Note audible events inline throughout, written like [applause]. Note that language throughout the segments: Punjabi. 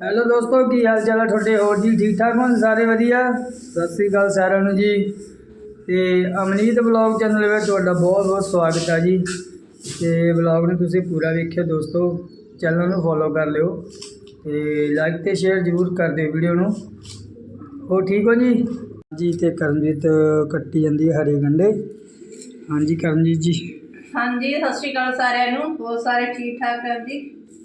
ਹੈਲੋ ਦੋਸਤੋ, ਕੀ ਹਾਲ ਚਾਲ ਹੈ ਤੁਹਾਡੇ? ਹੋਰ ਜੀ, ਠੀਕ ਠਾਕ ਹੋ ਸਾਰੇ ਵਧੀਆ? ਸਤਿ ਸ੍ਰੀ ਅਕਾਲ ਸਾਰਿਆਂ ਨੂੰ ਜੀ। ਤੇ ਅਮਨੀਤ ਬਲੌਗ ਚੈਨਲ ਵਿੱਚ ਤੁਹਾਡਾ ਬਹੁਤ ਬਹੁਤ ਸਵਾਗਤ ਹੈ ਜੀ। ਤੇ ਬਲੌਗ ਨੂੰ ਤੁਸੀਂ ਪੂਰਾ ਵੇਖਿਓ ਦੋਸਤੋ, ਚੈਨਲ ਨੂੰ ਫੋਲੋ ਕਰ ਲਿਓ। ਤੇ ਲਾਈਕ ਤੇ ਸ਼ੇਅਰ ਜ਼ਰੂਰ ਕਰ ਦਿਓ ਵੀਡੀਓ ਨੂੰ। ਹੋ ਠੀਕ ਹੋ ਜੀ? ਜੀ ਤੇ ਕਰਨਜੀਤ ਕੱਟੀ ਜਾਂਦੀ ਹੈ ਹਰੇ ਗੰਡੇ ਹਾਂਜੀ ਕਰਨਜੀਤ ਜੀ। ਹਾਂਜੀ, ਸਤਿ ਸ਼੍ਰੀ ਅਕਾਲ ਸਾਰਿਆਂ ਨੂੰ। ਬਹੁਤ ਸਾਰੇ ਠੀਕ ਠਾਕ ਹੈ ਜੀ?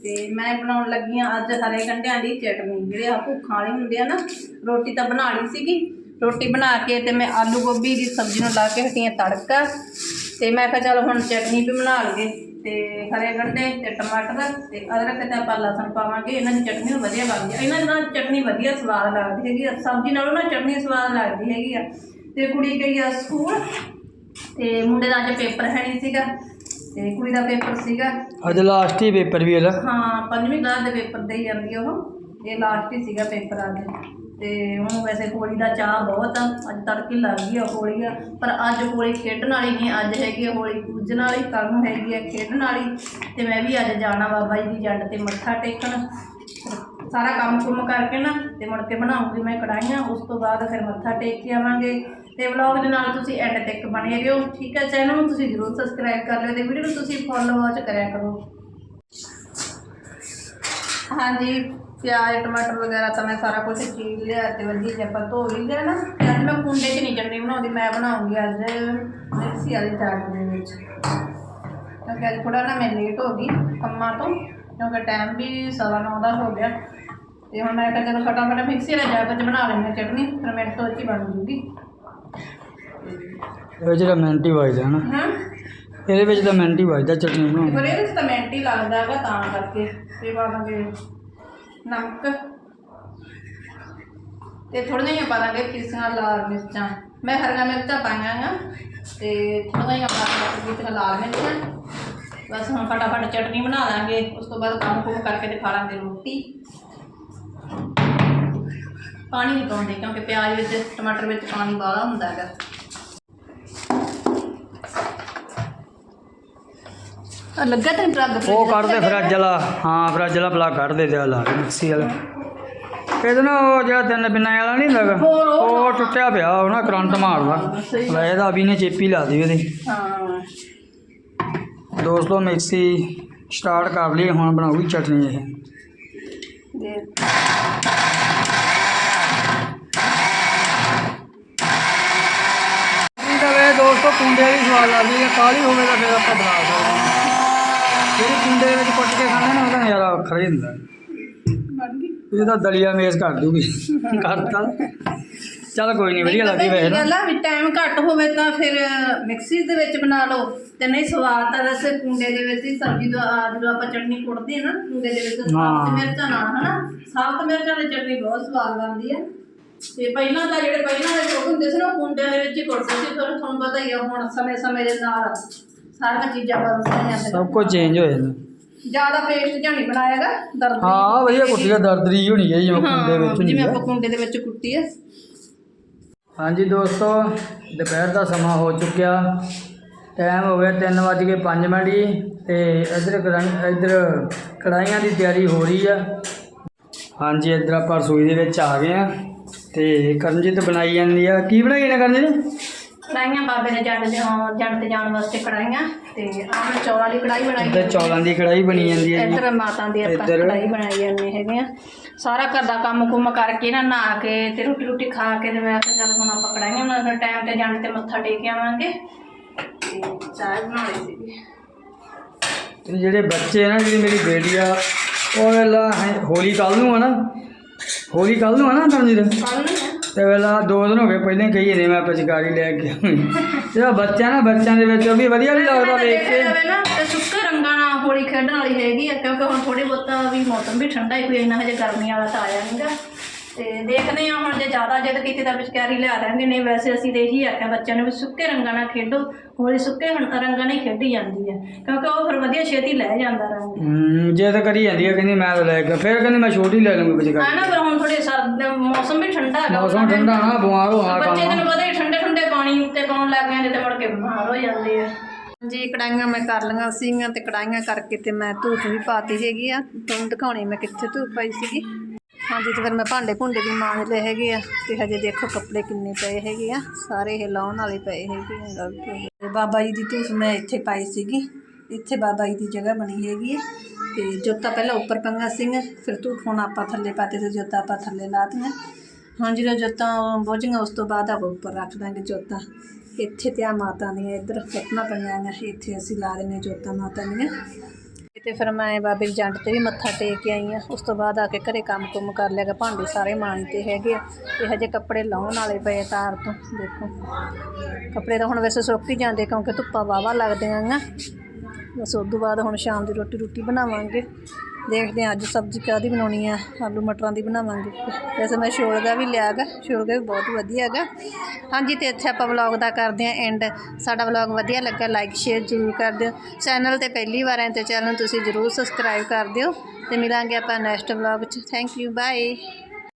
ਤੇ ਮੈਂ ਬਣਾਉਣ ਲੱਗੀ ਹਾਂ ਅੱਜ ਹਰੇ ਕੰਢਿਆਂ ਦੀ ਚਟਨੀ। ਜਿਹੜੇ ਆ ਭੁੱਖਾਂ ਵਾਲੇ ਹੁੰਦੇ ਆ ਨਾ, ਰੋਟੀ ਤਾਂ ਬਣਾ ਲਈ ਸੀਗੀ। ਰੋਟੀ ਬਣਾ ਕੇ ਤੇ ਮੈਂ ਆਲੂ ਗੋਭੀ ਦੀ ਸਬਜ਼ੀ ਨੂੰ ਲਾ ਕੇ ਹਟੀਆਂ ਤੜਕਾ। ਤੇ ਮੈਂ ਕਿਹਾ ਚਲ ਹੁਣ ਚਟਨੀ ਵੀ ਬਣਾ ਲਈਏ। ਤੇ ਹਰੇ ਗੰਢੇ ਤੇ ਟਮਾਟਰ ਤੇ ਅਦਰਕ ਤੇ ਆਪਾਂ ਲਸਣ ਪਾਵਾਂਗੇ। ਇਹਨਾਂ ਦੀ ਚਟਨੀ ਵਧੀਆ ਬਣਦੀ ਹੈ ਇਹਨਾਂ ਦੀ ਨਾਲ ਚਟਨੀ ਵਧੀਆ ਸਵਾਦ ਲੱਗਦੀ ਹੈਗੀ ਆ। ਸਬਜ਼ੀ ਨਾਲੋਂ ਨਾ ਚਟਨੀ ਸਵਾਦ ਲੱਗਦੀ ਹੈਗੀ ਆ। ਤੇ ਕੁੜੀ ਗਈ ਆ ਸਕੂਲ ਤੇ ਮੁੰਡੇ ਦਾ ਅੱਜ ਪੇਪਰ ਹੈ ਨਹੀਂ ਸੀਗਾ। ਤੇ ਕੁੜੀ ਦਾ ਪੇਪਰ ਸੀਗਾ। ਅੱਜ ਲਾਸਟ ਹੀ ਪੇਪਰ ਵੀ ਹੈ ਹਾਂ ਪੰਜਵੀਂ ਕਲਾਸ ਦੇ ਪੇਪਰ ਦੇ ਹੀ ਜਾਂਦੀ ਉਹ। ਇਹ ਲਾਸਟ ਹੀ ਸੀਗਾ ਪੇਪਰ ਅੱਜ। ਤੇ ਉਹਨੂੰ ਵੈਸੇ ਹੋਲੀ ਦਾ ਚਾਹ ਬਹੁਤ ਆ। ਅੱਜ ਤੜਕੇ ਲੱਗ ਗਈ ਆ ਹੋਲੀ ਆ। ਪਰ ਅੱਜ ਹੋਲੀ ਖੇਡਣ ਵਾਲੀ ਨਹੀਂ ਅੱਜ ਹੈਗੀ ਆ ਹੋਲੀ ਪੂਜਣ ਵਾਲੀ ਕੱਲ ਨੂੰ ਹੈਗੀ ਆ ਖੇਡਣ ਵਾਲੀ। ਤੇ ਮੈਂ ਵੀ ਅੱਜ ਜਾਣਾ ਬਾਬਾ ਜੀ ਦੀ ਜੱਟ ਤੇ ਮੱਥਾ ਟੇਕਣ। ਸਾਰਾ ਕੰਮ ਕੁੰਮ ਕਰਕੇ ਨਾ ਤੇ ਮੁੜ ਕੇ ਬਣਾਉਂਗੀ ਮੈਂ ਕੜਾਈਆਂ ਉਸ ਤੋਂ ਬਾਅਦ ਫਿਰ ਮੱਥਾ ਟੇਕ ਕੇ ਆਵਾਂਗੇ। ਤੇ ਵਲੌਗ ਦੇ ਨਾਲ ਤੁਸੀਂ ਐਂਡ ਤੱਕ ਬਣੇ ਰਹੋ, ਠੀਕ ਹੈ? ਚੈਨਲ ਨੂੰ ਤੁਸੀਂ ਜਰੂਰ ਸਬਸਕ੍ਰਾਈਬ ਕਰ ਲਿਓ ਤੇ ਵੀਡੀਓ ਨੂੰ ਤੁਸੀਂ ਫੋਲੋ ਵਾਚ ਕਰਿਆ ਕਰੋ। ਹਾਂਜੀ, ਪਿਆਜ਼, ਟਮਾਟਰ ਵਗੈਰਾ ਤਾਂ ਮੈਂ ਸਾਰਾ ਕੁਝ ਚੀਰ ਲਿਆ ਤੇ ਵਧੀਆ ਜਿਹਾ ਆਪਾਂ ਧੋ ਵੀ ਲਿਆ ਨਾ। ਤੇ ਅੱਜ ਮੈਂ ਕੁੰਡੇ 'ਚ ਨਹੀਂ ਚਟਨੀ ਬਣਾਉਂਦੀ, ਮੈਂ ਬਣਾਉਂਗੀ ਅੱਜ ਮਿਕਸੀ ਵਾਲੀ ਚਾਟ ਦੇ ਵਿੱਚ। ਕਿਉਂਕਿ ਅੱਜ ਥੋੜਾ ਨਾ ਮੈਂ ਲੇਟ ਹੋ ਗਈ ਕੰਮਾਂ ਤੋਂ। ਕਿਉਂਕਿ ਟਾਈਮ ਵੀ ਸਵਾ ਨੌ ਦਾ ਹੋ ਗਿਆ। ਤੇ ਹੁਣ ਮੈਂ ਕਿਹਾ ਚਲੋ ਫਟਾਫਟ ਮਿਕਸੀ ਵਾਲੇ ਜਾਰ ਵਿੱਚ ਬਣਾ ਲੈਂਦੇ ਚਟਨੀ ਫਿਰ ਮਿੰਟ ਤੋਂ ਹੀ ਬਣ ਜੂਗੀ। ਇਹ ਜਿਹੜਾ ਮਿੰਟ ਹੀ ਵੱਜਦਾ ਨਾ। ਹਾਂ? ਇਹਦੇ ਵਿੱਚ ਤਾਂ ਮਿੰਟ ਵੱਜਦਾ ਚਟਨੀ ਬਣਾਉਣ ਪਰ ਇਹਦੇ 'ਚ ਤਾਂ ਮਿੰਟ ਲੱਗਦਾ ਹੈਗਾ ਤਾਂ ਕਰਕੇ। ਤੇ ਪਾਵਾਂਗੇ ਨਮਕ। ਤੇ ਥੋੜ੍ਹੀਆਂ ਜਿਹੀਆਂ ਪਾ ਦਾਂਗੇ ਪੀਸੀਆਂ ਲਾਲ ਮਿਰਚਾਂ। ਮੈਂ ਹਰੀਆਂ ਮਿਰਚਾਂ ਪਾਈਆਂ ਆ ਤੇ ਥੋੜ੍ਹੀਆਂ ਜਿਹੀਆਂ ਪਾ ਦਾਂਗੇ ਪੀਸੀਆਂ ਲਾਲ ਮਿਰਚਾਂ। ਬਸ ਹੁਣ ਫਟਾਫਟ ਚਟਨੀ ਬਣਾ ਦਾਂਗੇ ਉਸ ਤੋਂ ਬਾਅਦ ਕੰਮ ਕੁਮ ਕਰਕੇ ਤੇ ਖਾ ਲਾਂਗੇ ਰੋਟੀ। ਪਾਣੀ ਨਹੀਂ ਪਾਉਂਦੇ ਕਿਉਂਕਿ ਪਿਆਜ਼ ਵਿੱਚ ਟਮਾਟਰ ਵਿੱਚ ਪਾਣੀ ਬਾਹਲਾ ਹੁੰਦਾ ਹੈਗਾ। ਆ ਲੱਗਾ ਤੈਨੂੰ ਟਰੱਕ ਉਹ ਕੱਢ ਦੇ ਫਰਿੱਜ ਵਾਲਾ। ਹਾਂ ਫਰਿੱਜ ਵਾਲਾ ਪਲਾ ਕੱਢ ਦੇ ਤੇ ਲਾ ਕੇ ਮਿਕਸੀ ਵਾਲਾ। ਇਹਦੇ ਨਾ ਉਹ ਜਿਹੜਾ ਤਿੰਨ ਬਿਨਾਂ ਵਾਲਾ ਨਹੀਂ ਲੱਗਾ ਹੋਰ ਉਹ ਟੁੱਟਿਆ ਪਿਆ ਉਹ ਨਾ ਕਰੰਟ ਮਾਰਦਾ। ਲੈ ਇਹਦਾ ਅਭੀ ਨੇ ਚੇਪੀ ਲਾ ਦੀ ਉਹਦੀ। ਹਾਂ। ਦੋਸਤੋ ਮਿਕਸੀ ਸਟਾਰਟ ਕਰ ਲਈ ਹੁਣ ਬਣਾਉਗੀ ਚਟਨੀ ਇਹ। ਦੇ ਦੋਸਤੋ ਕੁੰਡੇ ਦੀ ਸਵਾਦ ਲੱਗਦੀ ਹੈ ਕਾਲੀ ਹੋਵੇ ਤਾਂ ਫਿਰ ਆਪਾਂ ਬਣਾ ਸਕਦੇ ਹਾਂ। ਜਿਹੜੀ ਕੁੰਡੇ ਵਿੱਚ ਕੁੱਟ ਕੇ ਖਾਂਦੇ ਨਾ ਉਹਦਾ ਨਜ਼ਾਰਾ ਵੱਖਰਾ ਹੀ ਹੁੰਦਾ। ਬਣ ਗਈ। ਇਹ ਤਾਂ ਦਲੀਆ ਮੇਜ਼ ਕਰ ਦੂਗੀ। [laughs] ਕਰਤਾ। ਚੱਲ ਕੋਈ ਨਹੀਂ ਵਧੀਆ ਲੱਗੀ ਵੈਸੇ ਨਾ ਗੱਲ ਆ ਵੀ ਟਾਈਮ ਘੱਟ ਹੋਵੇ ਤਾਂ ਫਿਰ ਮਿਕਸੀ ਦੇ ਵਿੱਚ ਬਣਾ ਲਓ ਤੇ ਨਹੀਂ ਸਵਾਦ ਤਾਂ ਵੈਸੇ ਕੁੰਡੇ ਦੇ ਵਿੱਚ ਹੀ ਸਬਜ਼ੀ ਦਾ ਆ ਜਦੋਂ ਆਪਾਂ ਚਟਨੀ ਕੁੱਟਦੇ ਆ ਨਾ ਕੁੰਡੇ ਦੇ ਵਿੱਚ ਸਾਬਤ ਹਾਂ। ਮਿਰਚਾਂ ਨਾਲ ਹਨਾ? ਸਾਬਤ ਮਿਰਚਾਂ ਦੀ ਚਟਨੀ ਬਹੁਤ ਸਵਾਦ ਬਣਦੀ ਹੈ ਤੇ ਪਹਿਲਾਂ ਤਾਂ ਜਿਹੜੇ ਪਹਿਲਾਂ ਦੇ ਲੋਕ ਹੁੰਦੇ ਸੀ ਨਾ ਉਹ ਕੁੰਡਿਆਂ ਦੇ ਵਿੱਚ ਹੀ ਕੁੱਟਦੇ ਸੀ ਫਿਰ ਤੁਹਾਨੂੰ ਪਤਾ ਹੀ ਆ ਹੁਣ ਸਮੇਂ ਸਮੇਂ ਦੇ ਨਾਲ ਸਾਰੀਆਂ ਚੀਜ਼ਾਂ ਬਦਲਦੀਆਂ ਜਾਂਦੀਆਂ ਸਭ ਕੁਝ ਚੇਂਜ ਹੋ ਜਾਂਦਾ ਜ਼ਿਆਦਾ ਪੇਸਟ ਜਾਂ ਨਹੀਂ ਬਣਾਇਆਗਾ ਦਰਦ ਹਾਂ ਵਧੀਆ ਕੁੱਟੀਆ। ਦਰਦਰੀ ਹੋਣੀ ਚਾਹੀਦੀ ਜਿਵੇਂ ਕੁੰਡੇ ਵਿੱਚ ਹੁੰਦੀ ਜਿਵੇਂ ਹੈ ਆਪਾਂ ਕੁੰਡੇ ਦੇ ਵਿੱਚ ਕੁੱਟੀ ਹੈ ਹਾਂਜੀ ਦੋਸਤੋ, ਦੁਪਹਿਰ ਦਾ ਸਮਾਂ ਹੋ ਚੁੱਕਿਆ। ਟਾਈਮ ਹੋ ਗਿਆ 3:05 ਮਿੰਟ ਜੀ ਤੇ ਇੱਧਰ ਕੜਾਈ ਇੱਧਰ ਕੜਾਈਆਂ ਦੀ ਤਿਆਰੀ ਹੋ ਰਹੀ ਆ। ਹਾਂਜੀ, ਇੱਧਰ ਆਪਾਂ ਰਸੋਈ ਦੇ ਵਿੱਚ ਆ ਗਏ ਆ ਤੇ ਕਰਨਜੀਤ ਬਣਾਈ ਜਾਂਦੀ ਆ। ਕੀ ਬਣਾਈ ਨੇ ਕਰਨਜੀਤ ਕੜਾਈਆਂ ਬਾਬੇ ਨੇ ਜੱਟ ਦੇ ਜੱਟ ਤੇ ਜਾਣ ਵਾਸਤੇ ਕੜਾਈਆਂ ਤੇ ਆਹ ਮੈਂ ਚੌਲਾਂ ਦੀ ਕੜਾਈ ਬਣਾਈ ਇੱਧਰ ਚੌਲਾਂ ਦੀ ਕੜਾਈ ਬਣੀ ਜਾਂਦੀ ਹੈ ਜੀ। ਇੱਧਰ ਮਾਤਾ ਦੀ ਆਪਾਂ ਇੱਧਰ- ਕੜਾਈ ਬਣਾਈ ਜਾਂਦੇ ਹੈਗੇ ਆ। ਸਾਰਾ ਘਰ ਦਾ ਕੰਮ ਕੁੰਮ ਕਰਕੇ ਨਾ ਨਹਾ ਕੇ ਤੇ ਰੋਟੀ ਰੋਟੀ ਖਾ ਕੇ ਤੇ ਮੈਂ ਕਿਹਾ ਚੱਲ ਹੁਣ ਆਪਾਂ ਕੜਾਈਆਂ ਬਣਾ ਫਿਰ ਟਾਈਮ ਤੇ ਜਾਣ ਤੇ ਮੱਥਾ ਟੇਕ ਕੇ ਆਵਾਂਗੇ। ਤੇ ਚਾਹ ਬਣਾ ਲਈ ਸੀਗੀ। ਤੇ ਜਿਹੜੇ ਬੱਚੇ ਨਾ ਜਿਹੜੀ ਮੇਰੀ ਬੇਟੀ ਆ ਉਹ ਵੇਲਾ ਹੋਲੀ ਕੱਲ ਨੂੰ ਆ ਨਾ? ਹੋਲੀ ਕੱਲ ਨੂੰ ਆ ਨਾ ਕਰਨਜੀਤ ਕੱਲ ਨੂੰ ਹੈ ਤੇ ਵੇਲਾ ਦੋ ਦਿਨ ਹੋ ਗਏ ਪਹਿਲਾਂ ਹੀ ਕਹੀਏ ਨੇ ਮੈਂ ਪਚਕਾਰੀ ਲੈ ਕੇ ਆਉਣੀ। ਜਿਹੜਾ ਬੱਚਾ ਨਾ ਬੱਚਿਆਂ ਦੇ ਵਿੱਚ ਉਹ ਵੀ ਵਧੀਆ ਨਹੀਂ ਲੱਗਦਾ ਵੇਖ ਕੇ। ਜਾਵੇ ਨਾ ਤੇ ਸੁੱਕੇ ਰੰਗਾਂ ਨਾਲ ਹੋਲੀ ਖੇਡਣ ਵਾਲੀ ਹੈਗੀ ਆ ਕਿਉਂਕਿ ਹੁਣ ਥੋੜੀ ਬਹੁਤਾ ਵੀ ਮੌਸਮ ਵੀ ਠੰਡਾ ਹੀ ਕੋਈ ਇੰਨਾ ਹਜੇ ਗਰਮੀ ਵਾਲਾ ਤਾਂ ਆਇਆ ਨਹੀਂਗਾ ਤੇ ਦੇਖਦੇ ਆ ਹੁਣ ਜੇ ਜ਼ਿਆਦਾ ਜਿੱਦ ਕੀਤੀ ਤਾਂ ਪਿਚਕਾਰੀ ਲਿਆ ਦਾਂਗੇ ਨਹੀਂ ਵੈਸੇ ਅਸੀਂ ਤੇ ਇਹੀ ਆਖਿਆ ਬੱਚਿਆਂ ਨੂੰ ਵੀ ਸੁੱਕੇ ਰੰਗਾਂ ਨਾਲ ਖੇਡੋ ਹੋਲੀ ਸੁੱਕੇ ਹੁਣ ਰੰਗਾਂ ਨਾਲ ਹੀ ਖੇਡੀ ਜਾਂਦੀ ਹੈ ਕਿਉਂਕਿ ਉਹ ਫਿਰ ਵਧੀਆ ਛੇਤੀ ਲੈ ਜਾਂਦਾ ਰੰਗ। ਹੂੰ ਜੇ ਤਾਂ ਕਰੀ ਜਾਂਦੀ ਹੈ ਕਹਿੰਦੀ ਮੈਂ ਤਾਂ ਲੈ ਕੇ ਫਿਰ ਕਹਿੰਦੀ ਮੈਂ ਛੋਟੀ ਲੈ ਲਵਾਂਗੀ ਆ ਪਚਕਾਰੀ ਨਾ ਫਿਰ ਹੁਣ ਥੋੜੀ ਸਰਦ ਮੌਸਮ ਵੀ ਠੰਡਾ ਹੈਗਾ ਮੌਸਮ ਠੰਡਾ ਨਾ ਬਿਮਾਰ ਹੋਣਾ ਬੱਚੇ ਕੰਮ। ਤੈਨੂੰ ਪਤਾ ਹੀ ਠੰਡੇ ਠੰਡੇ ਪਾਣੀ ਉੱਤੇ ਪਾਉਣ ਲੱਗ ਜਾਂਦੇ ਤੇ ਮੁੜ ਕੇ ਬਿਮਾਰ ਹੋ ਜਾਂਦੇ ਆ। ਜੀ ਕੜਾਈਆਂ ਮੈਂ ਕਰ ਲਈਆਂ ਸੀਗੀਆਂ ਤੇ ਕੜਾਈਆਂ ਕਰਕੇ ਤੇ ਮੈਂ ਧੂਫ ਵੀ ਪਾਤੀ ਹੈਗੀ ਆ। ਤੁਹਾਨੂੰ ਦਿਖਾਉਣੀ ਮੈਂ ਕਿੱਥੇ ਧੂਫ ਪਾਈ ਸੀਗੀ। ਹਾਂਜੀ ਤੇ ਫਿਰ ਮੈਂ ਭਾਂਡੇ ਭੁੰਡੇ ਵੀ ਮਾਂਜ ਲਏ ਹੈਗੇ ਆ ਤੇ ਹਜੇ ਦੇਖੋ ਕੱਪੜੇ ਕਿੰਨੇ ਪਏ ਹੈਗੇ ਆ, ਸਾਰੇ ਇਹ ਲਾਉਣ ਵਾਲੇ ਪਏ ਹੈਗੇ ਆ। ਤੇ ਬਾਬਾ ਜੀ ਦੀ ਧੂਫ ਮੈਂ ਇੱਥੇ ਪਾਈ ਸੀਗੀ, ਇੱਥੇ ਬਾਬਾ ਜੀ ਦੀ ਜਗ੍ਹਾ ਬਣੀ ਹੈਗੀ ਹੈ ਤੇ ਜੋਤਾਂ ਪਹਿਲਾਂ ਉੱਪਰ ਪੰਗਾ ਸਿੰਘ ਫਿਰ ਧੂਫ ਹੁਣ ਆਪਾਂ ਥੱਲੇ ਪਾਤੇ ਤੇ ਜੋਤਾਂ ਆਪਾਂ ਥੱਲੇ ਲਾਤੀਆਂ। ਹਾਂ ਜਦੋਂ ਜੋਤਾਂ ਬੁਝੀਆਂ ਉਸ ਤੋਂ ਬਾਅਦ ਆਪਾਂ ਉੱਪਰ ਰੱਖ ਦਾਂਗੇ ਜੋਤਾਂ। ਇੱਥੇ ਤੇ ਆ ਮਾਤਾ ਦੀਆਂ ਇੱਧਰ ਫਟਣਾ ਪਈਆਂ ਆ ਇੱਥੇ ਅਸੀਂ ਲਾ ਰਹੇ ਨੇ ਜੋਤਾਂ ਮਾਤਾ ਦੀਆਂ। ਤੇ ਫਿਰ ਮੈਂ ਬਾਬੇ ਦੀ ਜੰਡ ਤੇ ਵੀ ਮੱਥਾ ਟੇਕ ਕੇ ਆਈ ਆ ਉਸ ਤੋਂ ਬਾਅਦ ਆ ਕੇ ਘਰੇ ਕੰਮ ਕੁੰਮ ਕਰ ਲਿਆ ਗਾ ਭਾਂਡੇ ਸਾਰੇ ਮਾਂਜਤੇ ਹੈਗੇ ਆ। ਤੇ ਹਜੇ ਕੱਪੜੇ ਲਾਉਣ ਵਾਲੇ ਪਏ ਤਾਰ ਤੋਂ, ਦੇਖੋ। ਕੱਪੜੇ ਤਾਂ ਹੁਣ ਵੈਸੇ ਸੁੱਕ ਹੀ ਜਾਂਦੇ ਕਿਉਂਕਿ ਧੁੱਪਾਂ ਵਾਵਾ ਲੱਗਦੀਆਂ ਆ ਬਸ ਉਸ ਤੋਂ ਬਾਅਦ ਹੁਣ ਸ਼ਾਮ ਦੀ ਰੋਟੀ ਰੋਟੀ ਬਣਾਵਾਂਗੇ। ਦੇਖਦੇ ਹਾਂ, ਅੱਜ ਸਬਜ਼ੀ ਕਾਹਦੀ ਬਣਾਉਣੀ ਆ, ਆਲੂ ਮਟਰਾਂ ਦੀ ਬਣਾਵਾਂਗੇ। ਵੈਸੇ ਮੈਂ ਸ਼ੋਲਗਾ ਵੀ ਲਿਆ ਗਾ ਸ਼ੋਲਗਾ ਵੀ ਬਹੁਤ ਵਧੀਆ ਹੈਗਾ। ਹਾਂਜੀ, ਤੇ ਇੱਥੇ ਆਪਾਂ ਵਲੌਗ ਦਾ ਕਰਦੇ ਹਾਂ ਐਂਡ ਸਾਡਾ ਵਲੌਗ ਵਧੀਆ ਲੱਗਾ ਲਾਈਕ ਸ਼ੇਅਰ ਜ਼ਰੂਰ ਕਰ ਦਿਓ। ਚੈਨਲ ਤੇ ਪਹਿਲੀ ਵਾਰ ਆਏ ਤੇ ਚੈਨਲ ਤੁਸੀਂ ਜ਼ਰੂਰ ਸਬਸਕ੍ਰਾਈਬ ਕਰ ਦਿਓ। ਤੇ ਮਿਲਾਂਗੇ ਆਪਾਂ ਨੈਕਸਟ ਵਲੌਗ 'ਚ। Thank you bye